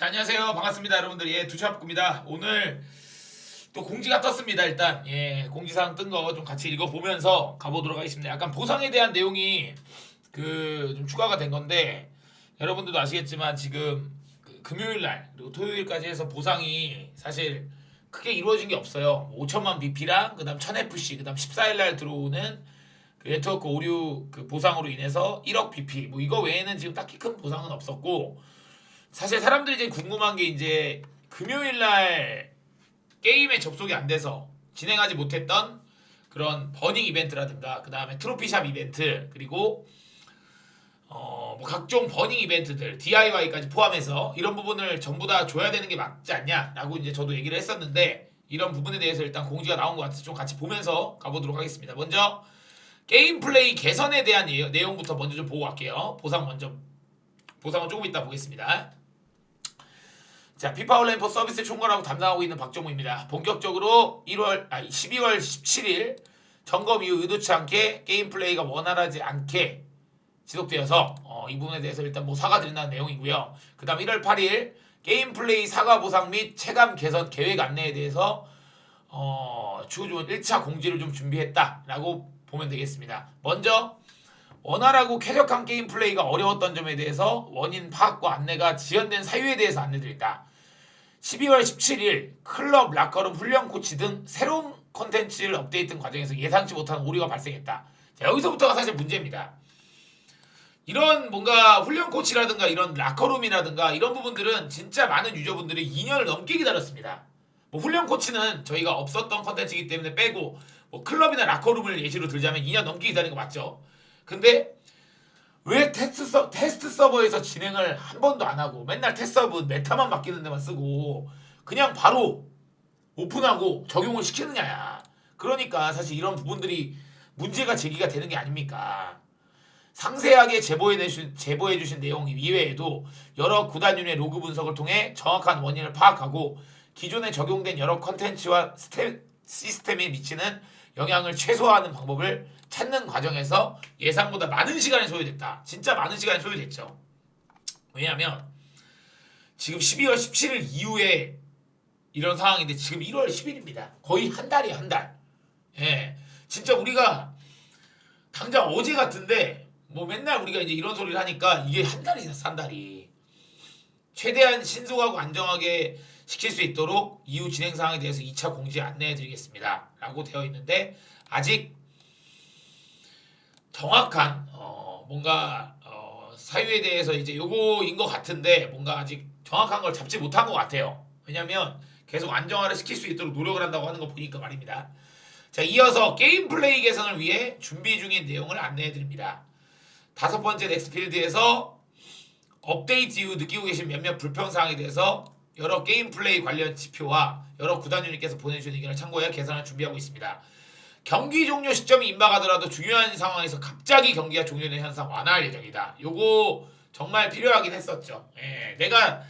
자 안녕하세요. 반갑습니다 여러분들. 예 두샵입니다. 오늘 또 공지가 떴습니다 일단. 예 공지사항 뜬 거 좀 같이 읽어 보면서 가보도록 하겠습니다. 약간 보상에 대한 내용이 그 좀 추가가 된 건데 여러분들도 아시겠지만 지금 그 금요일 날 그리고 토요일까지 해서 보상이 사실 크게 이루어진 게 없어요. 5천만 BP랑 그다음 1000FC 그다음 14일 날 들어오는 그 네트워크 오류 그 보상으로 인해서 1억 BP 뭐 이거 외에는 지금 딱히 큰 보상은 없었고 사실 사람들이 이제 궁금한 게 이제 금요일 날 게임에 접속이 안 돼서 진행하지 못했던 그런 버닝 이벤트라든가 그 다음에 트로피샵 이벤트 그리고 어 뭐 각종 버닝 이벤트들 DIY까지 포함해서 이런 부분을 전부 다 줘야 되는 게 맞지 않냐라고 이제 저도 얘기를 했었는데 이런 부분에 대해서 일단 공지가 나온 것 같아서 좀 같이 보면서 가보도록 하겠습니다. 먼저 게임 플레이 개선에 대한 예- 내용부터 먼저 좀 보고 갈게요. 보상 먼저 보상은 조금 이따 보겠습니다. 자, 피파 온라인 포 서비스 총괄하고 담당하고 있는 박정우입니다. 본격적으로 1월 아 12월 17일 점검 이후 의도치 않게 게임 플레이가 원활하지 않게 지속되어서 어, 이 부분에 대해서 일단 뭐 사과드린다는 내용이고요. 그 다음 1월 8일 게임 플레이 사과 보상 및 체감 개선 계획 안내에 대해서 어, 추후 1차 공지를 좀 준비했다라고 보면 되겠습니다. 먼저 원활하고 쾌적한 게임 플레이가 어려웠던 점에 대해서 원인 파악과 안내가 지연된 사유에 대해서 안내드린다. 12월 17일 클럽 라커룸 훈련 코치 등 새로운 콘텐츠를 업데이트 과정에서 예상치 못한 오류가 발생했다. 자, 여기서부터가 사실 문제입니다. 이런 뭔가 훈련 코치라든가 이런 라커룸이라든가 이런 부분들은 진짜 많은 유저분들이 2년을 넘게 기다렸습니다. 뭐 훈련 코치는 저희가 없었던 컨텐츠이기 때문에 빼고 뭐 클럽이나 라커룸을 예시로 들자면 2년 넘게 기다린 거 맞죠? 근데 왜 테스트, 서, 테스트 서버에서 진행을 한 번도 안 하고 맨날 테스트 서버 메타만 바뀌는 데만 쓰고 그냥 바로 오픈하고 적용을 시키느냐야. 그러니까 사실 이런 부분들이 문제가 제기가 되는 게 아닙니까? 상세하게 제보해 주신 제보해 주신 내용 이외에도 여러 구단윤의 로그 분석을 통해 정확한 원인을 파악하고 기존에 적용된 여러 컨텐츠와 시스템에 미치는 영향을 최소화하는 방법을 찾는 과정에서 예상보다 많은 시간이 소요됐다. 진짜 많은 시간이 소요됐죠. 왜냐하면 지금 12월 17일 이후에 이런 상황인데 지금 1월 10일입니다. 거의 한 달이에요, 한 달. 예. 진짜 우리가 당장 어제 같은데 뭐 맨날 우리가 이제 이런 소리를 하니까 이게 한 달이 지났어, 한 달이. 최대한 신속하고 안정하게 시킬 수 있도록 이후 진행 사항에 대해서 2차 공지 안내해 드리겠습니다. 라고 되어 있는데 아직 정확한 어, 뭔가 어, 사유에 대해서 이제 요거인 것 같은데 뭔가 아직 정확한 걸 잡지 못한 것 같아요. 왜냐면 계속 안정화를 시킬 수 있도록 노력을 한다고 하는 거 보니까 말입니다. 자, 이어서 게임 플레이 개선을 위해 준비 중인 내용을 안내해 드립니다. 다섯 번째 넥스필드에서 업데이트 이후 느끼고 계신 몇몇 불평 사항에 대해서 여러 게임 플레이 관련 지표와 여러 구단 유닛께서 보내주신 의견을 참고해 개선을 준비하고 있습니다. 경기 종료 시점이 임박하더라도 중요한 상황에서 갑자기 경기가 종료되는 현상 완화할 예정이다. 요거 정말 필요하긴 했었죠. 예, 내가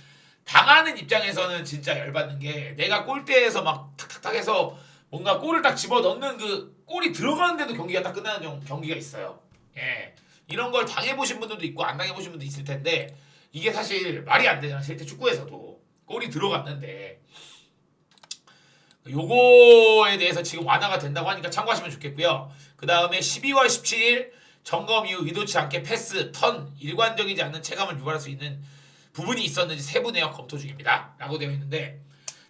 당하는 입장에서는 진짜 열받는 게 내가 골대에서 막 탁탁탁 해서 뭔가 골을 딱 집어 넣는 그 골이 들어가는데도 경기가 딱 끝나는 경- 경기가 있어요. 예. 이런 걸 당해보신 분들도 있고 안 당해보신 분도 있을 텐데 이게 사실 말이 안 되잖아. 실제 축구에서도 골이 들어갔는데 요거에 대해서 지금 완화가 된다고 하니까 참고하시면 좋겠고요. 그 다음에 12월 17일 점검 이후 의도치 않게 패스, 턴, 일관적이지 않는 체감을 유발할 수 있는 부분이 있었는지 세부 내역 검토 중입니다. 라고 되어 있는데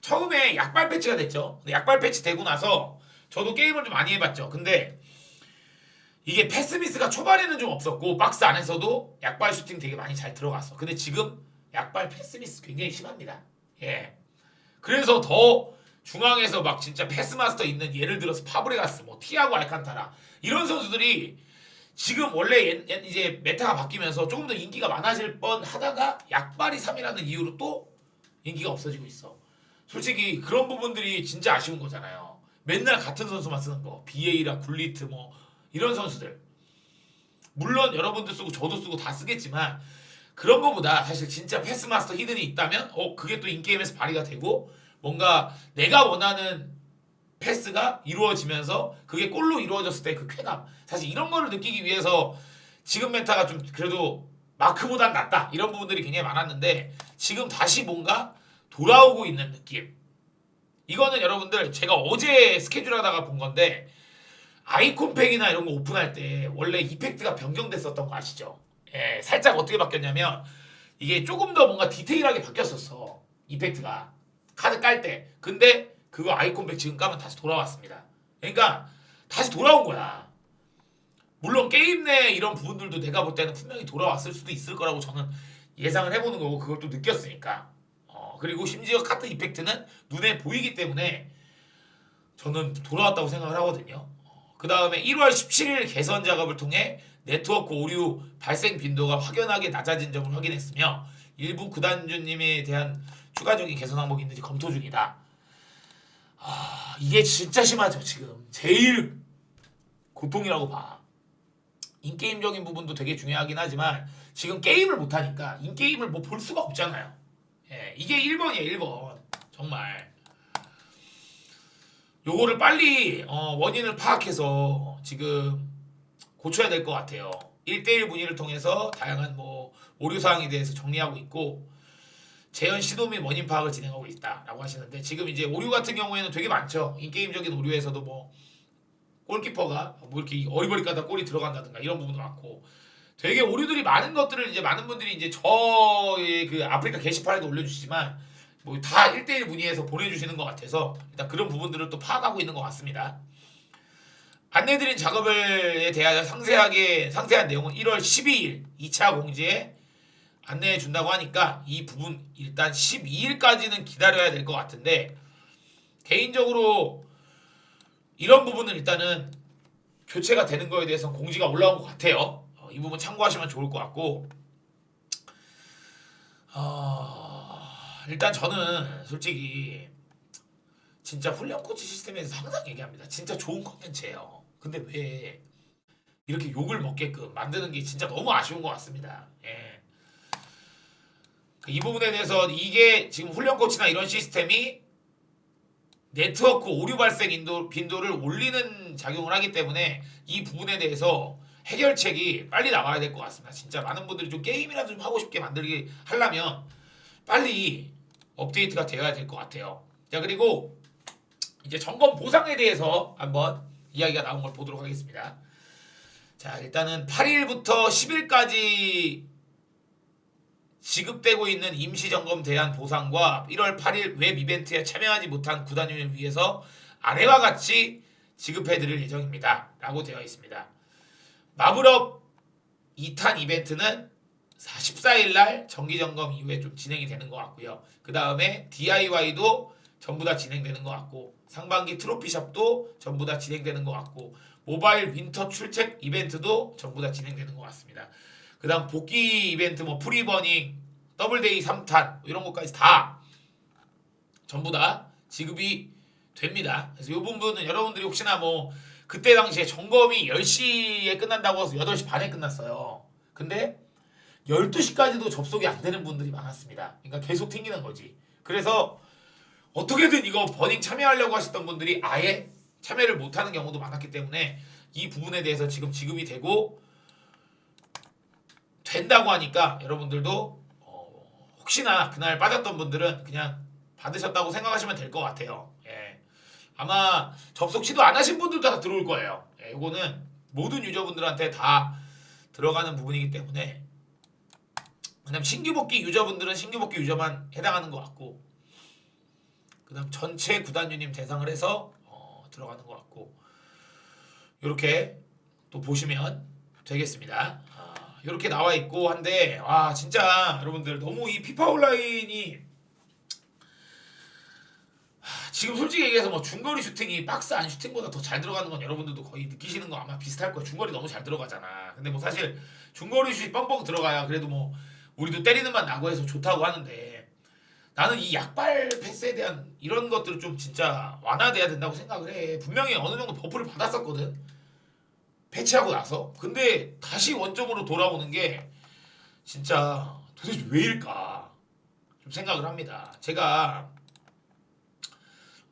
처음에 약발 패치가 됐죠. 근데 약발 패치 되고 나서 저도 게임을 좀 많이 해봤죠. 근데 이게 패스 미스가 초반에는 좀 없었고 박스 안에서도 약발 슈팅 되게 많이 잘 들어갔어. 근데 지금 약발 패스 미스 굉장히 심합니다. 예. 그래서 더 중앙에서 막 진짜 패스 마스터 있는 예를 들어서 파브레가스, 뭐 티아고 알칸타라 이런 선수들이 지금 원래 이제 메타가 바뀌면서 조금 더 인기가 많아질 뻔 하다가 약발이 3이라는 이유로 또 인기가 없어지고 있어. 솔직히 그런 부분들이 진짜 아쉬운 거잖아요. 맨날 같은 선수만 쓰는 거. 비에이라, 굴리트 뭐 이런 선수들. 물론 여러분들 쓰고 저도 쓰고 다 쓰겠지만 그런 거보다 사실 진짜 패스마스터 히든이 있다면 어 그게 또 인게임에서 발휘가 되고 뭔가 내가 원하는 패스가 이루어지면서 그게 골로 이루어졌을 때 그 쾌감 사실 이런 거를 느끼기 위해서 지금 메타가 좀 그래도 마크보단 낫다 이런 부분들이 굉장히 많았는데 지금 다시 뭔가 돌아오고 있는 느낌. 이거는 여러분들 제가 어제 스케줄 하다가 본 건데 아이콘팩이나 이런 거 오픈할 때 원래 이펙트가 변경됐었던 거 아시죠? 예, 살짝 어떻게 바뀌었냐면 이게 조금 더 뭔가 디테일하게 바뀌었었어. 이펙트가 카드 깔 때. 근데 그거 아이콘팩 지금 까면 다시 돌아왔습니다. 그러니까 다시 돌아온 거야. 물론 게임 내 이런 부분들도 내가 볼 때는 분명히 돌아왔을 수도 있을 거라고 저는 예상을 해보는 거고 그걸 또 느꼈으니까. 어, 그리고 심지어 카드 이펙트는 눈에 보이기 때문에 저는 돌아왔다고 생각을 하거든요. 그 다음에 1월 17일 개선 작업을 통해 네트워크 오류 발생 빈도가 확연하게 낮아진 점을 확인했으며 일부 구단주님에 대한 추가적인 개선 항목이 있는지 검토 중이다. 아 이게 진짜 심하죠 지금 제일 고통이라고 봐. 인게임적인 부분도 되게 중요하긴 하지만 지금 게임을 못하니까 인게임을 뭐 볼 수가 없잖아요. 예, 이게 1번이에요 1번 정말. 요거를 빨리 어, 원인을 파악해서 지금 고쳐야 될 것 같아요. 1대1 문의를 통해서 다양한 뭐 오류 사항에 대해서 정리하고 있고 재현 시도 및 원인 파악을 진행하고 있다라고 하시는데 지금 이제 오류 같은 경우에는 되게 많죠. 인게임적인 오류에서도 뭐 골키퍼가 뭐 이렇게 어리버리 까다 골이 들어간다든가 이런 부분도 많고 되게 오류들이 많은 것들을 이제 많은 분들이 이제 저의 그 아프리카 게시판에도 올려주시지만 뭐 다 1대1 문의해서 보내주시는 것 같아서 일단 그런 부분들을 또 파악하고 있는 것 같습니다. 안내드린 작업에 대하여 상세하게 상세한 내용은 1월 12일 2차 공지에 안내해 준다고 하니까 이 부분 일단 12일까지는 기다려야 될 것 같은데 개인적으로 이런 부분은 일단은 교체가 되는 거에 대해서 공지가 올라온 것 같아요. 어, 이 부분 참고하시면 좋을 것 같고 어, 일단 저는 솔직히 진짜 훈련 코치 시스템에서 항상 얘기합니다. 진짜 좋은 컨텐츠예요. 근데 왜 이렇게 욕을 먹게끔 만드는 게 진짜 너무 아쉬운 것 같습니다. 예. 이 부분에 대해서 이게 지금 훈련 코치나 이런 시스템이 네트워크 오류 발생 인도, 빈도를 올리는 작용을 하기 때문에 이 부분에 대해서 해결책이 빨리 나와야 될 것 같습니다. 진짜 많은 분들이 좀 게임이라도 좀 하고 싶게 만들게 하려면 빨리 업데이트가 되어야 될 것 같아요. 자 그리고 이제 점검 보상에 대해서 한번 이야기가 나온 걸 보도록 하겠습니다. 자 일단은 8일부터 10일까지 지급되고 있는 임시점검 대한 보상과 1월 8일 웹 이벤트에 참여하지 못한 구단위를 위해서 아래와 같이 지급해드릴 예정입니다. 라고 되어 있습니다. 마블업 2탄 이벤트는 14일 날 정기점검 이후에 좀 진행이 되는 것 같고요. 그 다음에 DIY도 전부 다 진행되는 것 같고 상반기 트로피샵도 전부 다 진행되는 것 같고 모바일 윈터 출첵 이벤트도 전부 다 진행되는 것 같습니다. 그 다음 복귀 이벤트 뭐 프리버닝 더블데이 3탄 이런 것까지 다 전부 다 지급이 됩니다. 그래서 이 부분은 여러분들이 혹시나 뭐 그때 당시에 점검이 10시에 끝난다고 해서 8시 반에 끝났어요. 근데 12시까지도 접속이 안 되는 분들이 많았습니다. 그러니까 계속 튕기는 거지. 그래서 어떻게든 이거 버닝 참여하려고 하셨던 분들이 아예 참여를 못하는 경우도 많았기 때문에 이 부분에 대해서 지금 지급이 되고 된다고 하니까 여러분들도 어, 혹시나 그날 빠졌던 분들은 그냥 받으셨다고 생각하시면 될 것 같아요. 예. 아마 접속 시도 안 하신 분들도 다 들어올 거예요. 예, 이거는 모든 유저분들한테 다 들어가는 부분이기 때문에 그냥 신규 복귀 유저분들은 신규 복귀 유저만 해당하는 것 같고 그다음 전체 구단주님 대상을 해서 어, 들어가는 것 같고 이렇게 또 보시면 되겠습니다. 이렇게 나와 있고 한데 와 진짜 여러분들 너무 이 피파 온라인이 하, 지금 솔직히 얘기해서 뭐 중거리 슈팅이 박스 안 슈팅보다 더 잘 들어가는 건 여러분들도 거의 느끼시는 거 아마 비슷할 거예요. 중거리 너무 잘 들어가잖아. 근데 뭐 사실 중거리 슛이 뻥뻥 들어가야 그래도 뭐 우리도 때리는 맛 나고 해서 좋다고 하는데 나는 이 약발 패스에 대한 이런 것들을 좀 진짜 완화돼야 된다고 생각을 해. 분명히 어느 정도 버프를 받았었거든. 패치하고 나서 근데 다시 원점으로 돌아오는 게 진짜 도대체 왜일까 좀 생각을 합니다. 제가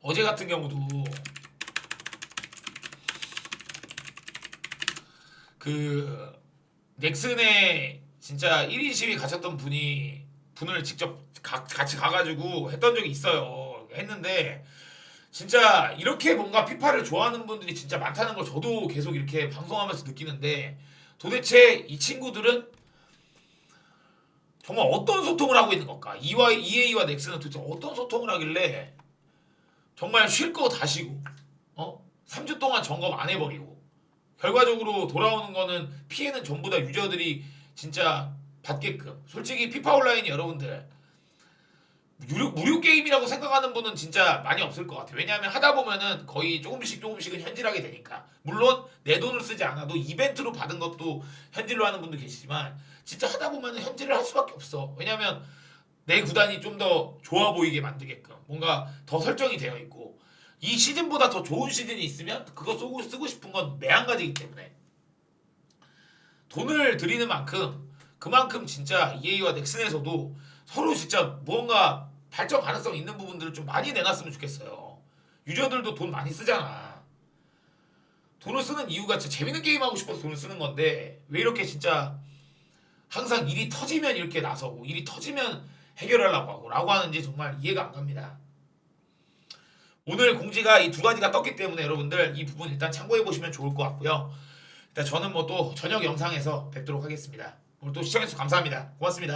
어제 같은 경우도 그 넥슨의 진짜 1인 시위 가셨던 분이 분을 직접 가- 같이 가가지고 했던 적이 있어요. 했는데 진짜 이렇게 뭔가 피파를 좋아하는 분들이 진짜 많다는 걸 저도 계속 이렇게 방송하면서 느끼는데 도대체 이 친구들은 정말 어떤 소통을 하고 있는 걸까? EA, EA와 넥슨은 도대체 어떤 소통을 하길래 정말 쉴 거 다 쉬고 어? 3주 동안 점검 안 해버리고 결과적으로 돌아오는 거는 피해는 전부 다 유저들이 진짜 받게끔 솔직히 피파 온라인이 여러분들 무료, 무료 게임이라고 생각하는 분은 진짜 많이 없을 것 같아요. 왜냐하면 하다 보면은 거의 조금씩 조금씩은 현질하게 되니까. 물론 내 돈을 쓰지 않아도 이벤트로 받은 것도 현질로 하는 분도 계시지만 진짜 하다 보면은 현질을 할 수밖에 없어. 왜냐하면 내 구단이 좀 더 좋아 보이게 만들게끔 뭔가 더 설정이 되어 있고 이 시즌보다 더 좋은 시즌이 있으면 그거 쓰고, 쓰고 싶은 건 매한가지이기 때문에. 돈을 들이는 만큼 그만큼 진짜 EA와 넥슨에서도 서로 진짜 무언가 발전 가능성 있는 부분들을 좀 많이 내놨으면 좋겠어요. 유저들도 돈 많이 쓰잖아. 돈을 쓰는 이유가 진짜 재밌는 게임 하고 싶어서 돈을 쓰는 건데 왜 이렇게 진짜 항상 일이 터지면 이렇게 나서고 일이 터지면 해결하려고 하고 라고 하는지 정말 이해가 안 갑니다. 오늘 공지가 이 두 가지가 떴기 때문에 여러분들 이 부분 일단 참고해 보시면 좋을 것 같고요. 일단 저는 뭐 또 저녁 영상에서 뵙도록 하겠습니다. 오늘 또 시청해주셔서 감사합니다. 고맙습니다.